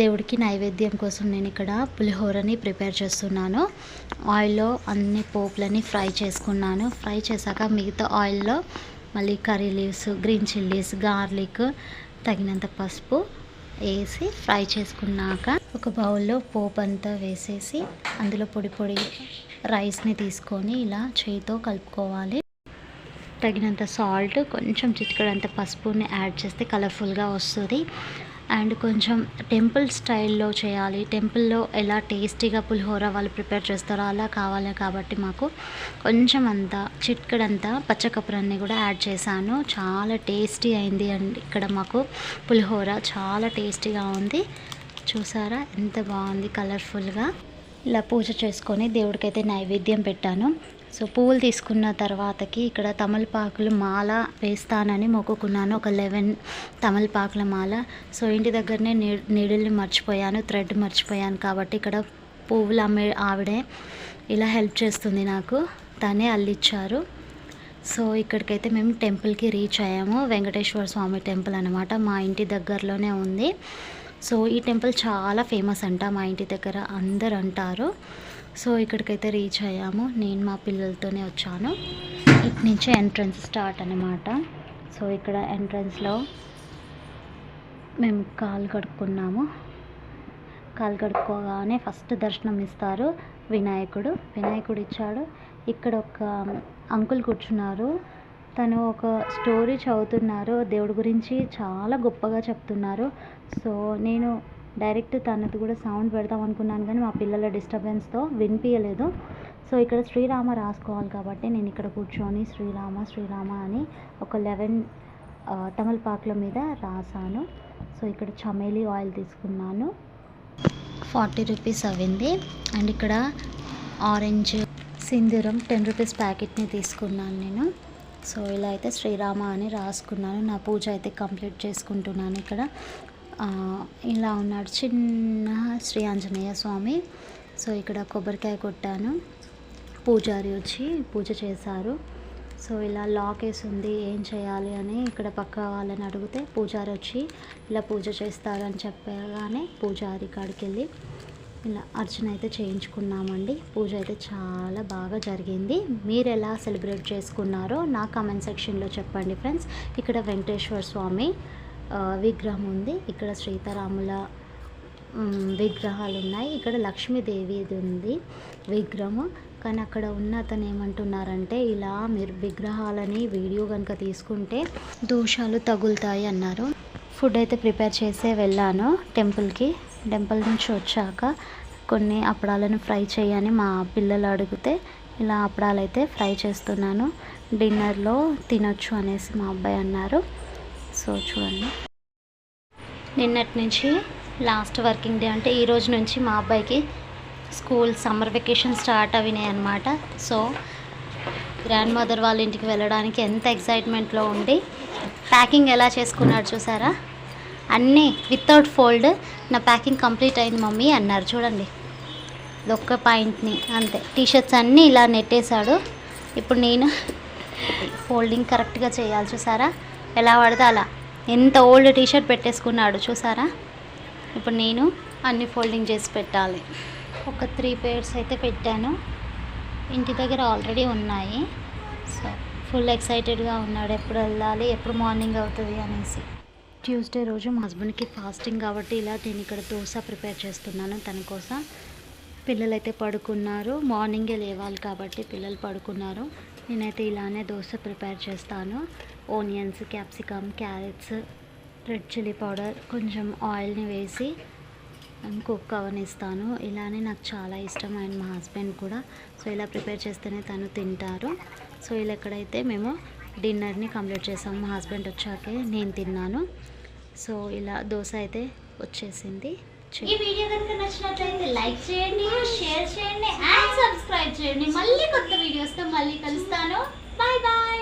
దేవుడికి నైవేద్యం కోసం నేను ఇక్కడ పులిహోరని ప్రిపేర్ చేస్తున్నాను. ఆయిల్లో అన్ని పోపులని ఫ్రై చేసుకున్నాను. ఫ్రై చేశాక మిగతా ఆయిల్లో మళ్ళీ curry leaves green chillies garlic తగినంత పసుపు వేసి ఫ్రై చేసుకున్నాక ఒక బౌల్లో పోపు అంతా వేసేసి అందులో పొడి పొడి రైస్ని తీసుకొని ఇలా చేయితో కలుపుకోవాలి. తగినంత సాల్ట్ కొంచెం చిటికడంత పసుపుని యాడ్ చేస్తే కలర్ఫుల్గా వస్తుంది. అండ్ కొంచెం టెంపుల్ స్టైల్లో చేయాలి. టెంపుల్లో ఎలా టేస్టీగా పులిహోర వాళ్ళు ప్రిపేర్ చేస్తారో అలా కావాలి కాబట్టి మాకు కొంచెం అంతా చిట్కడంతా పచ్చకప్పురాన్ని కూడా యాడ్ చేశాను. చాలా టేస్టీ అయింది అండ్ ఇక్కడ మాకు పులిహోర చాలా టేస్టీగా ఉంది. చూసారా? ఎంత బాగుంది కలర్ఫుల్గా. ఇలా పూజ చేసుకొని దేవుడికైతే నైవేద్యం పెట్టాను. సో పువ్వులు తీసుకున్న తర్వాతకి ఇక్కడ తమలపాకులు మాల వేస్తానని మొక్కుకున్నాను. ఒక లెవెన్ తమలపాకుల మాల. సో ఇంటి దగ్గరనే నీడిల్ని మర్చిపోయాను థ్రెడ్ మర్చిపోయాను కాబట్టి ఇక్కడ పువ్వులు అమ్మే ఆవిడే ఇలా హెల్ప్ చేస్తుంది నాకు. తనే అల్లిచ్చారు. సో ఇక్కడికైతే మేము టెంపుల్కి రీచ్ అయ్యాము. వెంకటేశ్వర స్వామి టెంపుల్ అనమాట మా ఇంటి దగ్గరలోనే ఉంది. సో ఈ టెంపుల్ చాలా ఫేమస్ అంట మా ఇంటి దగ్గర అందరు అంటారు. సో ఇక్కడికైతే రీచ్ అయ్యాము. నేను మా పిల్లలతోనే వచ్చాను. ఇటు నుంచి ఎంట్రన్స్ స్టార్ట్ అనమాట సో ఇక్కడ ఎంట్రన్స్లో మేము కాలు కడుక్కున్నాము. కాలు కడుక్కోగానే ఫస్ట్ దర్శనం ఇస్తారు వినాయకుడు. వినాయకుడు ఇచ్చాడు. ఇక్కడ ఒక అంకుల్ కూర్చున్నారు. తను ఒక స్టోరీ చదువుతున్నారు. దేవుడి గురించి చాలా గొప్పగా చెప్తున్నారు. సో నేను డైరెక్ట్ తనది కూడా సౌండ్ పెడదాం అనుకున్నాను కానీ మా పిల్లల డిస్టర్బెన్స్తో వినిపించలేదు సో ఇక్కడ శ్రీరామ రాసుకోవాలి కాబట్టి నేను ఇక్కడ కూర్చొని శ్రీరామ శ్రీరామ అని ఒక లెవెన్ తమలపాకుల మీద రాసాను సో ఇక్కడ చమేలి ఆయిల్ తీసుకున్నాను. ఫార్టీ రూపీస్ అవ్వింది. అండ్ ఇక్కడ ఆరెంజ్ సింధూరం టెన్ రూపీస్ ప్యాకెట్ని తీసుకున్నాను నేను. సో ఇలా అయితే శ్రీరామ అని రాసుకున్నాను. నా పూజ అయితే కంప్లీట్ చేసుకుంటున్నాను ఇక్కడ. ఇలా ఉన్నాడు. చిన్న శ్రీ ఆంజనేయ స్వామి. సో ఇక్కడ కొబ్బరికాయ కొట్టాను. పూజారి వచ్చి పూజ చేశారు. సో ఇలా లాక్ ఉంది ఏం చేయాలి అని ఇక్కడ పక్క వాళ్ళని అడిగితే పూజారి వచ్చి ఇలా పూజ చేస్తారని చెప్పగానే పూజారి కాడికి వెళ్ళి ఇలా అర్చన అయితే చేయించుకున్నామండి. పూజ అయితే చాలా బాగా జరిగింది. మీరు ఎలా సెలబ్రేట్ చేసుకున్నారో నా కామెంట్ సెక్షన్లో చెప్పండి ఫ్రెండ్స్. ఇక్కడ వెంకటేశ్వర స్వామి విగ్రహం ఉంది. ఇక్కడ సీతారాముల విగ్రహాలు ఉన్నాయి ఇక్కడ లక్ష్మీదేవిది ఉంది విగ్రహం కానీ అక్కడ ఉన్న అతను ఏమంటున్నారంటే ఇలా మీరు విగ్రహాలని వీడియో కనుక తీసుకుంటే దోషాలు తగులుతాయి అన్నారు. ఫుడ్ అయితే ప్రిపేర్ చేసే వెళ్ళాను టెంపుల్కి. టెంపుల్ నుంచి వచ్చాక కొన్ని అప్పడాలను ఫ్రై చేయని మా పిల్లలు అడిగితే ఇలా అప్పడాలు అయితే ఫ్రై చేస్తున్నాను. డిన్నర్లో తినొచ్చు అనేసి మా అబ్బాయి అన్నారు. సో చూడండి. నిన్నటి నుంచి లాస్ట్ వర్కింగ్ డే అంటే ఈ రోజు నుంచి మా అబ్బాయికి స్కూల్ సమ్మర్ వెకేషన్ స్టార్ట్ అవినాయి అనమాట సో గ్రాండ్ మదర్ వాళ్ళ ఇంటికి వెళ్ళడానికి ఎంత ఎక్సైట్మెంట్లో ఉండి ప్యాకింగ్ ఎలా చేసుకున్నాడు చూసారా? అన్నీ వితౌట్ ఫోల్డ్ నా ప్యాకింగ్ కంప్లీట్ అయింది మమ్మీ అన్నారు చూడండి. ఒక్క పాయింట్ని అంతే. టీషర్ట్స్ అన్నీ ఇలా నెట్టేశాడు. ఇప్పుడు నేను ఫోల్డింగ్ కరెక్ట్గా చేయాలి చూసారా? ఎలా పడితే అలా. ఎంత ఓల్డ్ టీషర్ట్ పెట్టేసుకున్నాడు చూసారా? ఇప్పుడు నేను అన్ని ఫోల్డింగ్ చేసి పెట్టాలి. ఒక త్రీ పేర్స్ అయితే పెట్టాను. ఇంటి దగ్గర ఆల్రెడీ ఉన్నాయి. సో ఫుల్ ఎక్సైటెడ్గా ఉన్నాడు. ఎప్పుడు వెళ్ళాలి? ఎప్పుడు మార్నింగ్ అవుతుంది అనేసి. ట్యూస్డే రోజు మా హస్బెండ్కి ఫాస్టింగ్ కాబట్టి ఇలా నేను ఇక్కడ దోశ ప్రిపేర్ చేస్తున్నాను. తన కోసం పిల్లలైతే పడుకున్నారు. మార్నింగే లేవాలి కాబట్టి పిల్లలు పడుకున్నారు. నేనైతే ఇలానే దోశ ప్రిపేర్ చేస్తాను. Onions capsicum carrots red chilli powder కొంచెం ఆయిల్ని వేసి కుక్ అవనిస్తాను. ఇలానే నాకు చాలా ఇష్టం అండ్ మా హస్బెండ్ కూడా. సో ఇలా ప్రిపేర్ చేస్తేనే తను తింటారు. సో ఇలా ఎక్కడైతే మేము డిన్నర్ని కంప్లీట్ చేసాము మా హస్బెండ్ వచ్చాకే నేను తిన్నాను. సో ఇలా దోశ అయితే వచ్చేసింది. ఈ వీడియో కనుక నచ్చినట్లయితే లైక్ చేయండి షేర్ చేయండి అండ్ సబ్స్క్రైబ్ చేయండి. మళ్ళీ కొత్త వీడియోస్తో మళ్ళీ కలుస్తాను. Bye bye